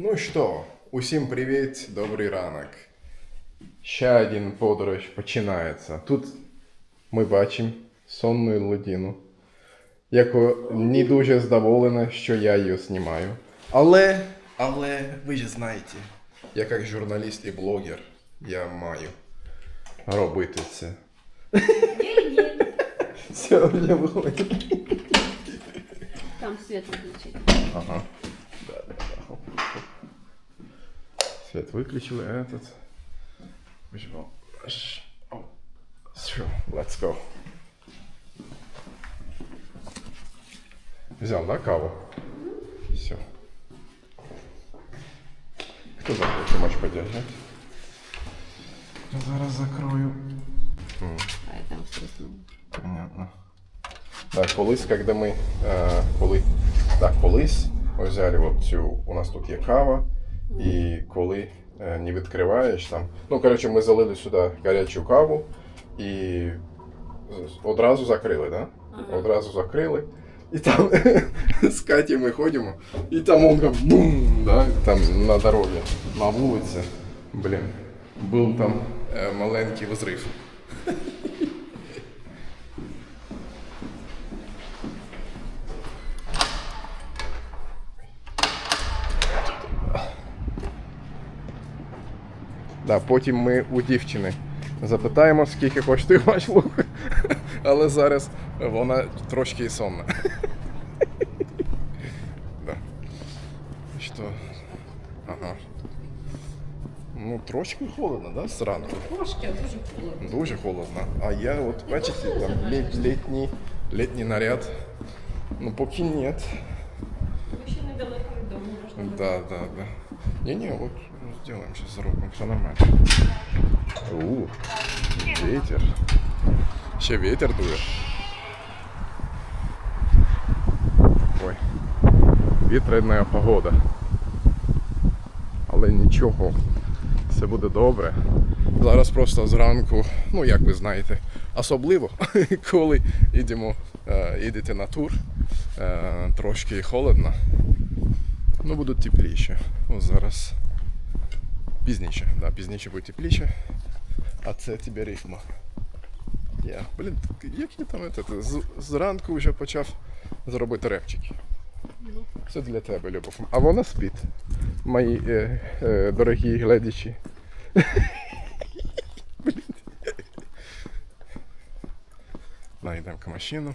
Ну що, усім привіт, добрий ранок. Ще один подорож починається. Тут ми бачимо сонну людину, яку не дуже задоволена, що я її знімаю. Але, але ви ж знаєте, я як журналіст і блогер, я маю робити це. Сьогодні виходить. Там свет выключить. Ага. Да, да, да. Хоп, хоп Свет выключил этот. Выживал. Все, let's go. Взял, да, каву? Все. Кто захочет матч поддержать? Зараз закрою. А я там стреснула. Понятно. Так, колись, коли ми. Е, коли, так, колись ми взяли от цю. У нас тут є кава, і коли е, не відкриваєш там. Ну, коротше, ми залили сюди гарячу каву і одразу закрили, да? Одразу закрили. І там з Каті ми ходимо, і там он как бум, да? там на дорозі, на вулиці. Блін, був там е, маленький взрив. Да, потім ми у дівчини запитаємо, скільки коштує ваш лук. Але зараз вона трошки сонна. Да. Що? Ага. Ну, трошки холодно, да, зранку? Кошки, а дуже холодно. Дуже холодно. А я от бачите, там лет, літній, літній наряд. Ну, поки нет. Ви ще недалеко від дому можна. Да, да, да. Не-не, вот сделаем сейчас зарубим, все нормально. У, ветер. Ще ветер дує. Ой. Вітряна погода. Але нічого. Все буде добре. Зараз просто зранку, ну як ви знаєте, особливо, коли йдемо, е, йдете на тур, е, трошки холодно. Ну, будуть тепліше. Ось зараз. Пізніше, да, пізніше буде тепліше. А це тебе рифма. Я, блін, як я там это, з, зранку вже почав зробити репчики. Це для тебе, Любов. А вона спить. Мої е, е, дорогі глядачі. Блін. Да, йдемо к машину.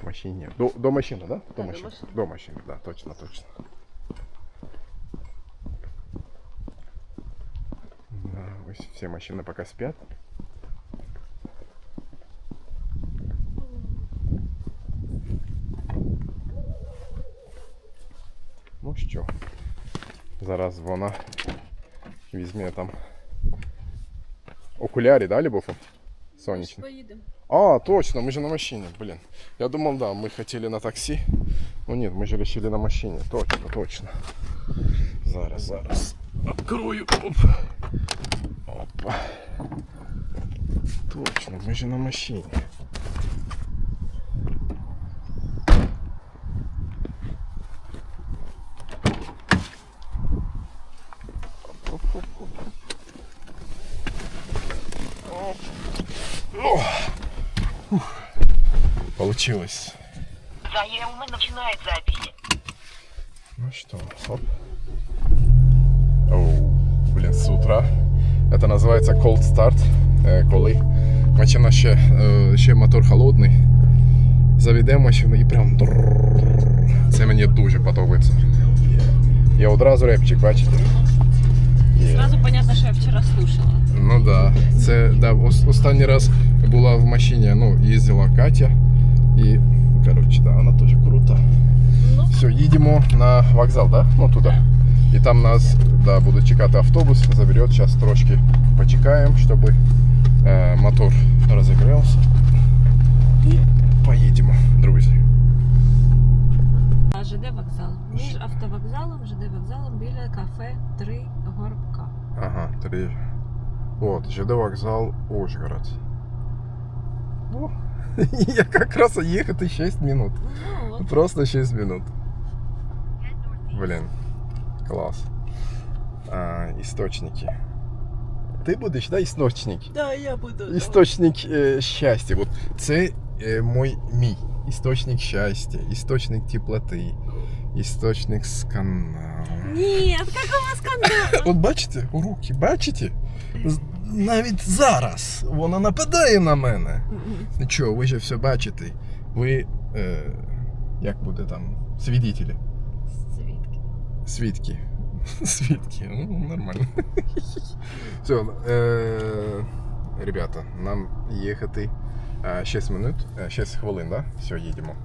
К машине. До, до машины, да? До до машины. машины. До машины, да, точно, точно. Да, ось все машины пока спят. Ну що, зараз вона візьме там окулярі, да, Любов? Сонячні. Поїдемо. А, точно, мы же на машине, блин. Я думал, да, мы хотели на такси. Ну нет, мы же решили на машине. Точно, точно. Зараз, зараз. Открою. Оп. Опа. Точно, мы же на машине. Получилось. Заемно начинает запись. Ну что, хоп. Оу, блін, з утра. Это називається cold start. Е, Коли машина ще, е, ще мотор холодний. Заведемо машину і прям. Це мені дуже подобається. Я одразу репчик, бачите? Є. Сразу понятно, що я вчора слушала. Ну да. Це да, останній раз була в машині, ну, їздила Катя. І, коротше, да, вона теж крута. Ну. Все, їдемо на вокзал, да? Ну туди. І там нас да, буде чекати автобус, заберет. Зараз трошки почекаємо, щоб е, мотор розігрівся. І поїдемо, друзі. А ЖД вокзал. Між автовокзалом, ЖД вокзалом біля кафе Три Горбка. Ага, три. Вот, ЖД вокзал Ужгород. О, я якраз їхати 6 минут. Ну, от. Просто 6 минут. Блін. Клас. А, істочники. Ти будеш, да, істочник? Да, я буду. Істочник е, щастя. От це е, мой мій. Істочник щастя, істочник теплоти, істочник скандалу. Ні, какого скандалу? От бачите, у руки, бачите? Навіть зараз вона нападає на мене. Нічого, ви же все бачите. Ви, е, як буде там, свідетелі. Свідки. Свідки. Свідки, ну нормально. Все, е, ребята, нам їхати е, 6 минут, е, 6 хвилин, да? Все, їдемо.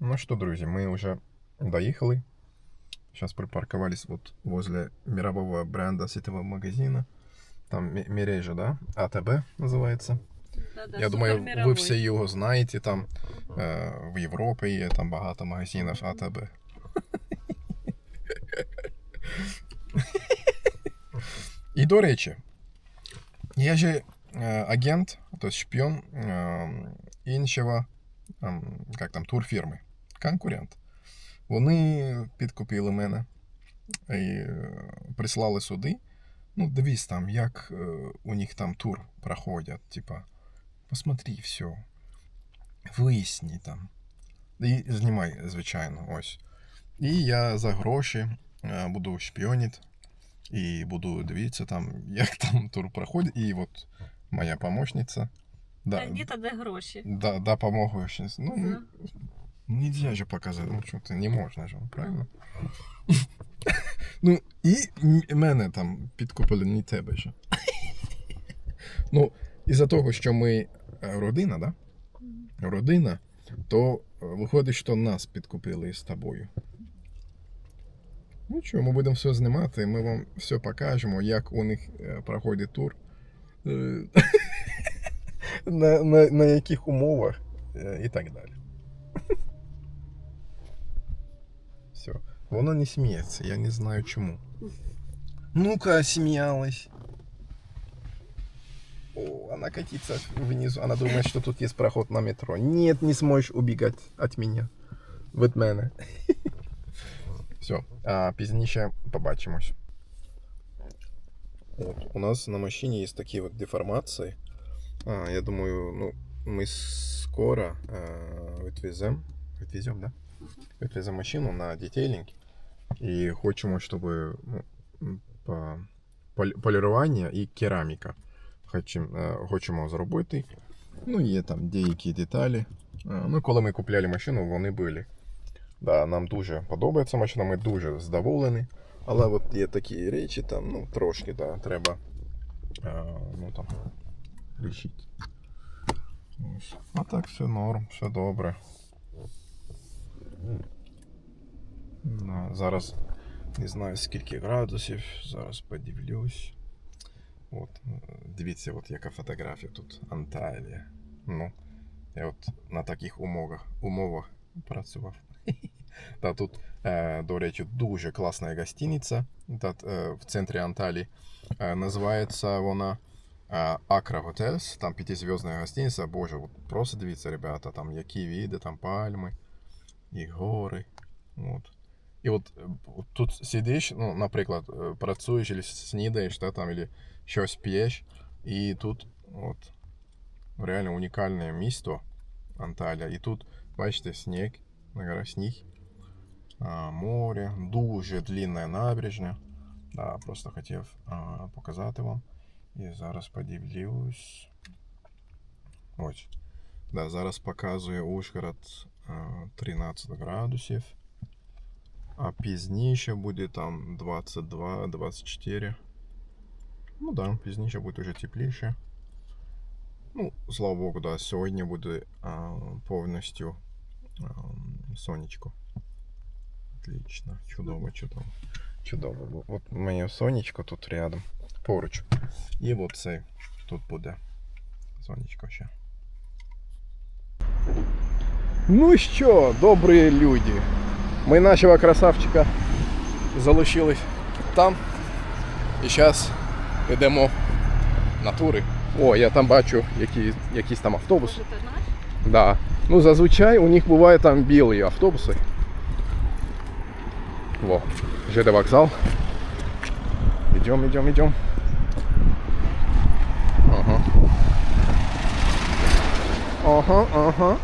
Ну что, друзья, мы уже доехали. Сейчас припарковались вот возле мирового бренда сетевого магазина. Там ме- мережа, да? АТБ называется. Да-да, Я думаю, ви супермировой. всі його знаєте. Там е, в Європі є там багато магазинів АТБ. І до речі, я же е, агент, тобто шпіон е, іншого, ем, як там, турфірми, конкурент. Вони підкупили мене і е, прислали сюди. Ну, дивись там, як е, у них там тур проходять, типа. Посмотри все. Виясні там. І знімай, звичайно, ось. І я за гроші е, буду шпіонити і буду дивитися там, як там тур проходить. І от моя помощниця. Да, Та де гроші. да, да, помогу. Ну. Нельзя же показати. Ну, що ти, не можна ж, правильно? ну, і мене там підкупили, не тебе ще. ну, із-за того, що ми е, родина, да? Родина, то е, виходить, що нас підкупили з тобою. Ну що, ми будемо все знімати, ми вам все покажемо, як у них е, проходить тур. На, на, на яких умовах і так далі. Вона не сміється, я не знаю чому. Ну-ка, смеялась. О, она катится внизу. Она думает, что тут есть проход на метро. Нет, не сможешь убегать от меня. Від мене. Все, а пізніше побачимось. От, у нас на машине есть такие вот деформации. А, я думаю, ну, мы скоро э, відвезем. Відвезем, да? Відвезем машину на детейлінг. І хочемо, щоб ну, полірування і кераміка. Хочемо, е, зробити. Ну, є там деякі деталі. Е, Ну, коли ми купляли машину, вони були. Да, нам дуже подобається машина, ми дуже задоволені. Але от є такі речі, там, ну, трошки, да, треба е, ну, там, рішити. Ось. А так все норм, все добре. Да, зараз не знаю скільки градусів, зараз подивлюсь. От, дивіться, от яка фотографія тут Анталія. Ну, я от на таких умовах, умовах працював. Та тут, е, до речі, дуже класна гостиниця е, в центрі Анталії. Е, називається вона Акра Готельс, там п'ятизв'язна гостиниця. Боже, от просто дивіться, ребята, там які види, там пальми і гори. От. І от, е, от тут сидиш, ну, наприклад, е, працюєш, або снідаєш, да, там, або щось п'єш, і тут от, реально унікальне місто Анталія. І тут, бачите, сніг, на горах сніг, а, море, дуже длинна набережна. Да, просто хотів а, показати вам. І зараз подивлюсь. Ось. Да, зараз показує Ужгород а, 13 градусів. А пізніше буде там 22-24. Ну да, пізніше буде вже тепліше. Ну, слава Богу, да, сьогодні буде а, повністю а, сонечко. Отлично, чудово, чудово. Чудово. Бо От у мене сонечко тут рядом, поруч. І от цей тут буде сонечко ще. Ну що, добрі люди. Ми нашого красавчика залишились там. І зараз йдемо на тури. О, я там бачу які, якийсь там автобус. Може, це наш? Да. Ну, зазвичай у них буває там білі автобуси. Во, ЖД вокзал. Идем, идем, идем. Ага. Ага, ага.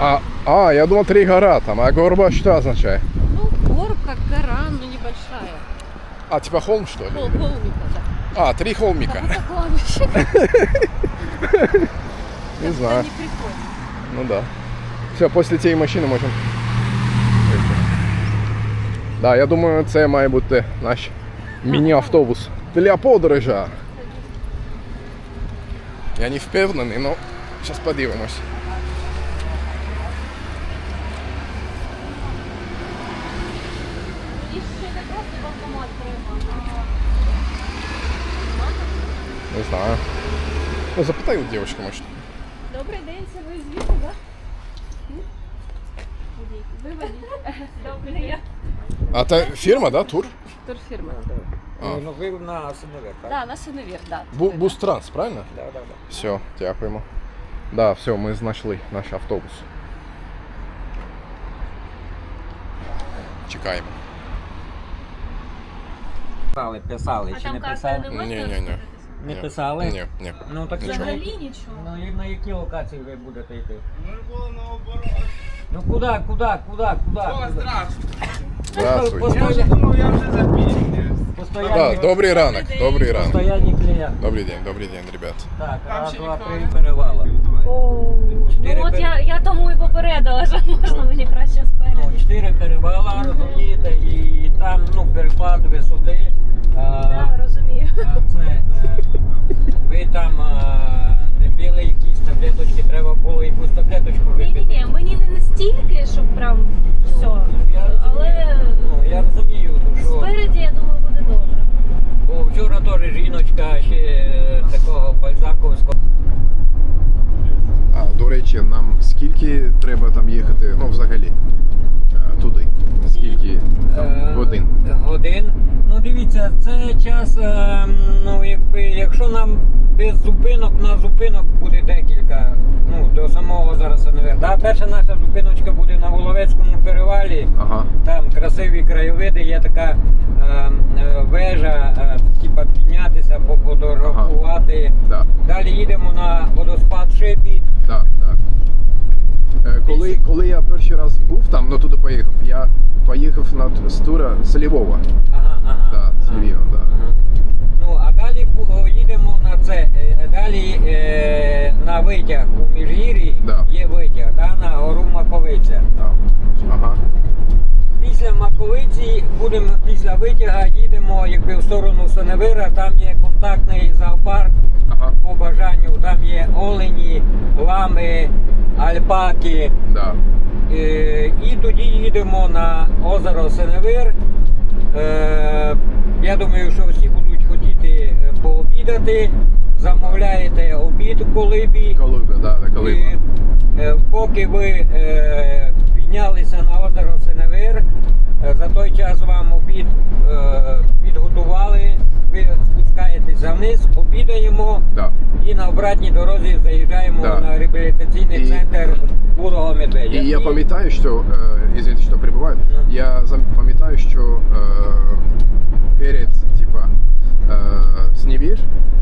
А, а, я думал три гора там, а горба что означает? Ну, горка, гора, ну небольшая. А, типа холм что ли? Пол, холмика, да. А, три холмика. Ну, так кладбище. Не Это знаю. не прикольно. Ну да. Все, після цієї машини можемо. вийти. Да, я думаю, це має бути наш міні-автобус для подорожа. Я не впевнений, але зараз подивимось. знаю. Ну, запитай у дівчинки, може. Добрий день, це ви звідти, так? Ви водій. Добрий я. А це фірма, да, тур? Турфірма. А. Ну, ви на Синевер, так? Так, на Синевір, так. Бу Бустранс, правильно? Да, да, да. Все, дякуємо. Да, все, ми знайшли наш автобус. Чекаємо. Писали, писали, А чи там не карта писали? не Ні, можна ні, ні. розкритися? Не Ні. писали? Ні, ні. Ну так Нічого. Взагалі нічого. Ну і на які локації ви будете йти? Ну куди, куди, куди, куди? Здравствуйте. Я вже думав, я вже запізнююсь. Да, Постоянні, добрий ранок, добрий ранок. постоянні клієнти. Добрий день, добрий день, ребят. Так, раз, два, три перевала. Чотири Ну от я, я тому і попередила, що можна мені краще Ну, спереді. чотири перевала, розумієте, і там ну, перепад висоти. Якщо нам без зупинок на зупинок буде декілька, ну до самого Сеневер. Да? Перша наша зупиночка буде на Воловецькому перевалі. Ага. Там красиві краєвиди, є така е, е, вежа, е, типа піднятися, пофотографувати. Да, Далі їдемо на водоспад Шипі. да, да. Е, Коли, коли я перший раз був там, ну туди поїхав, я поїхав на з тура з Львова. Ага, ага. Да, з ага. Львова, да. Ага. Ну, а далі їдемо на це. е, Далі е, на витяг у Міжгір'ї Да. є витяг, да, на гору Маковиця. Да. Ага. Після Маковиці будемо після витяга їдемо якби в сторону Сеневира, там є контактний зоопарк Ага. по бажанню, там є олені, лами, альпаки. Да. Е, І тоді їдемо на озеро Сеневир. Е, Я думаю, що всі будуть пообідати. Замовляєте обід в колибі. Колиба, да, да, колиба. І, е, поки ви е, піднялися на озеро Сеневир, е, за той час вам обід е, підготували. Ви спускаєтеся вниз, обідаємо Да. і на обратній дорозі заїжджаємо Да. на реабілітаційний І- центр Бурого Медведя. І я пам'ятаю, що, е, извините, що перебуваю, Ну. я зам- пам'ятаю, що е, перед, типа, Снівір,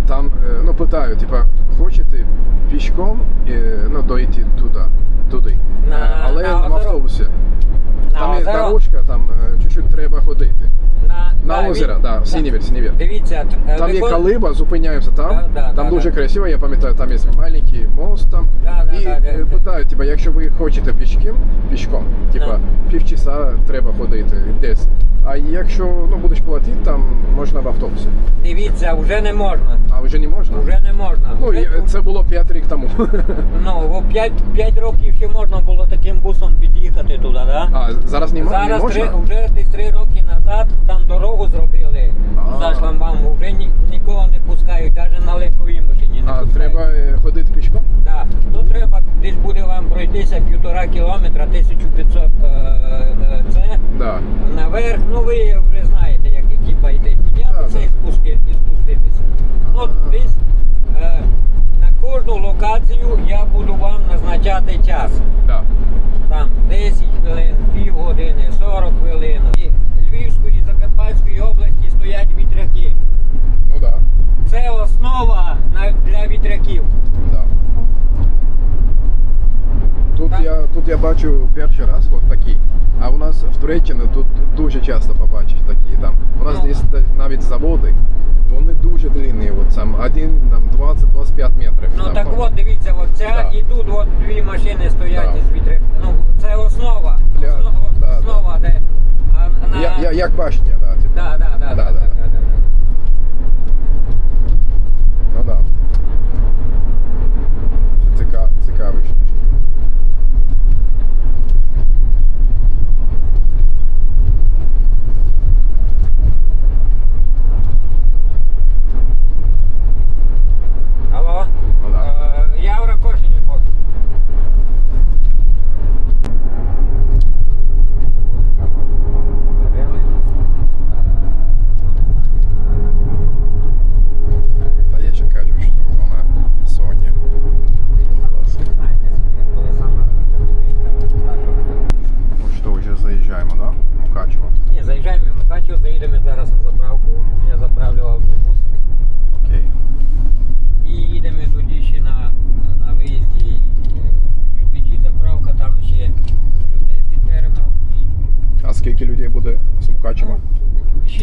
там, е, ну, питаю, типа, хочете пішком, е, ну, дойти туди, туди. На- Е, але на в озеро? автобусі. На там є дорожка, там е, чуть-чуть треба ходити. На, На да, озеро, він- да, Сінівір, Сінівір. Дивіться, е, Там є виход- калиба, зупиняємося там. Да, да, там да, дуже да. красиво, я пам'ятаю, там є маленький мост там. Да, да, і да, е, да. питаю, типа, якщо ви хочете пішком, пішком, типа, Да. півчаса треба ходити десь. А якщо ну, будеш платити, там можна в автобусі. Дивіться, вже не можна. А вже не можна? Вже не можна. Ну, Вже- це було 5 років тому. ну, 5, 5 років ще можна було таким бусом під'їхати туди, да? А зараз не Зараз можна? три, вже десь 3 роки назад там дорогу зробили А. за шламбаму. Вже ні, нікого не пускають, навіть на легковій машині не А пускають. треба е, ходити пішком? Да. То треба десь буде вам пройтися півтора кілометра, 1500 е, е, це. Да. На Ну ви вже знаєте, як які байти піднятися і ну, спусти, і спуститися. Ну, десь е, на кожну локацію я буду вам назначати час. Да. Там 10 хвилин.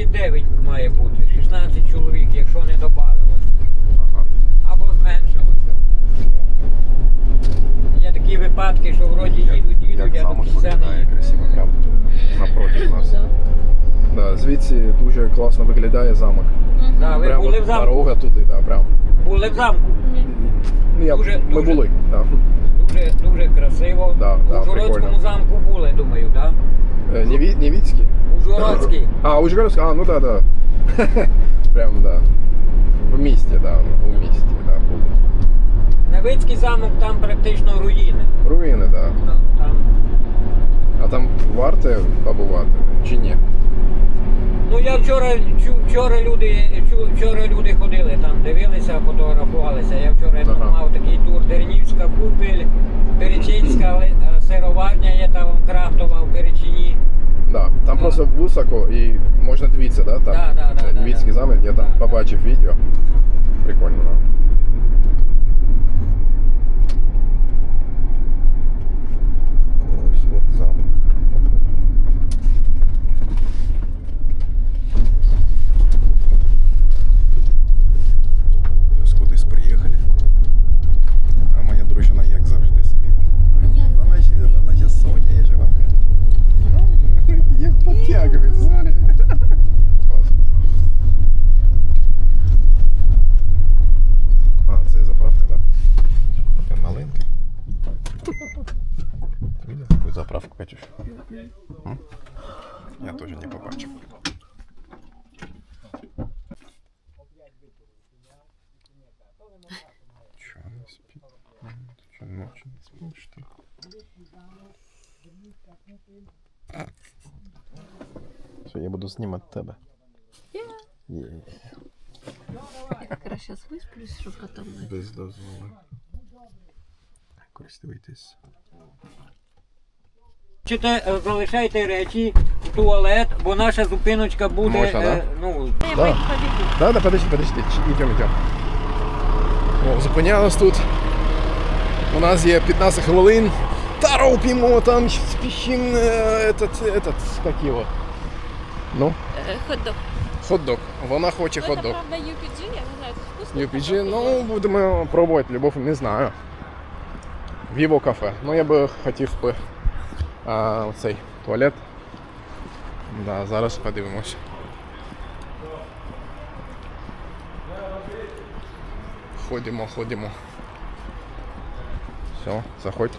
29 має бути, 16 чоловік, якщо не додавалося. Ага. Або зменшилося. Є такі випадки, що вроді їдуть, їдуть, а до кінця не красиво прямо напроти нас. Ну да, звідси дуже класно виглядає замок. Да, ви прямо були в замку? дорога туди, да, прямо. Були в замку. Ну, я, Дуже- ми дуже- були, да. Дуже, дуже красиво. Да, да, У Жородському замку були, думаю, так? Да? Не, не Ужгородський. А, Ужгородський, а, ну да, да. Прямо, да. В місті, да, в місті, да, були. Невицький замок там практично руїни. Руїни, да. Ну, Там, А там варто побувати чи ні? ну я вчора вчора люди вчора люди ходили там, дивилися, фотографувалися. Я вчора Ага. мав такий тур Дернівська купель, Перечинська е, сироварня є там крафтова в Перечині. Да, там Да. просто високо і можна дивитися, да? Там Да, да, да, Це да, замок, я там побачив відео. Прикольно, да. Все, я буду знімати тебе. Є. Я краще висплюсь, щоб потім не Без дозволу. Користуйтесь. Е, залишайте речі в туалет, бо наша зупиночка буде. Можна, да? е, ну, Я Да. Да, да, подожди, подожди, идем, идем. О, зупинялись тут. У нас є 15 хвилин. Та робимо там спішим е, этот, этот, как його. Ну, Е, Хот-дог. хот-дог. Вона хоче Ну, це, хот-дог. правда, UPG, я не знаю, це вкусно. UPG, ну будемо пробувати, любов, не знаю. Віво кафе. Ну я би хотів би а, цей туалет. Да, зараз подивимось. Ходимо, ходимо. Все, заходь.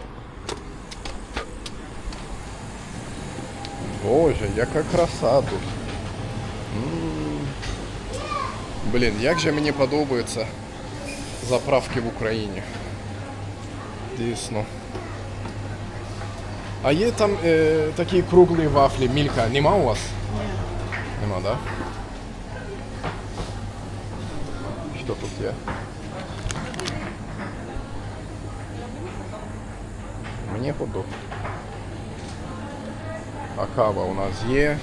Боже, яка краса тут. М. Блін, як же мені подобаються заправки в Україні. Дійсно. А є там е, такі круглі вафлі, мілька, нема у вас? Ні. Нема, да? Що тут є? Мені ходок. А кава у нас є.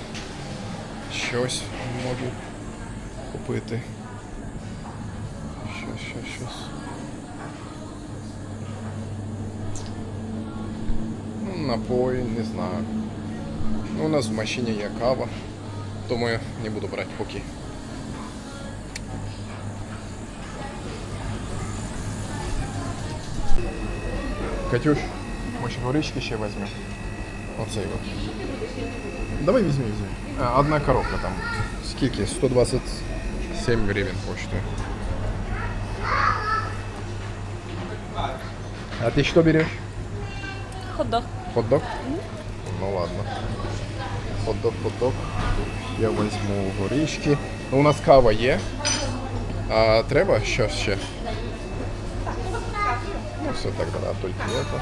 Щось можу купити. Щось, щось, щось. М, напої, не знаю. Ну, у нас в машині є кава, я не буду брати поки. Катюш, може горички ще візьмемо? Оцей от. Давай візьми, візьми. А, одна коробка там. Скільки? 127 гривень коштує. А ты что берешь? Хот-дог. Хот-дог? Ну ладно. Хот-дог, хот-дог. Я возьму горішки. Ну, у нас кава є. А треба щось ще? Ну, все так, да, тільки это.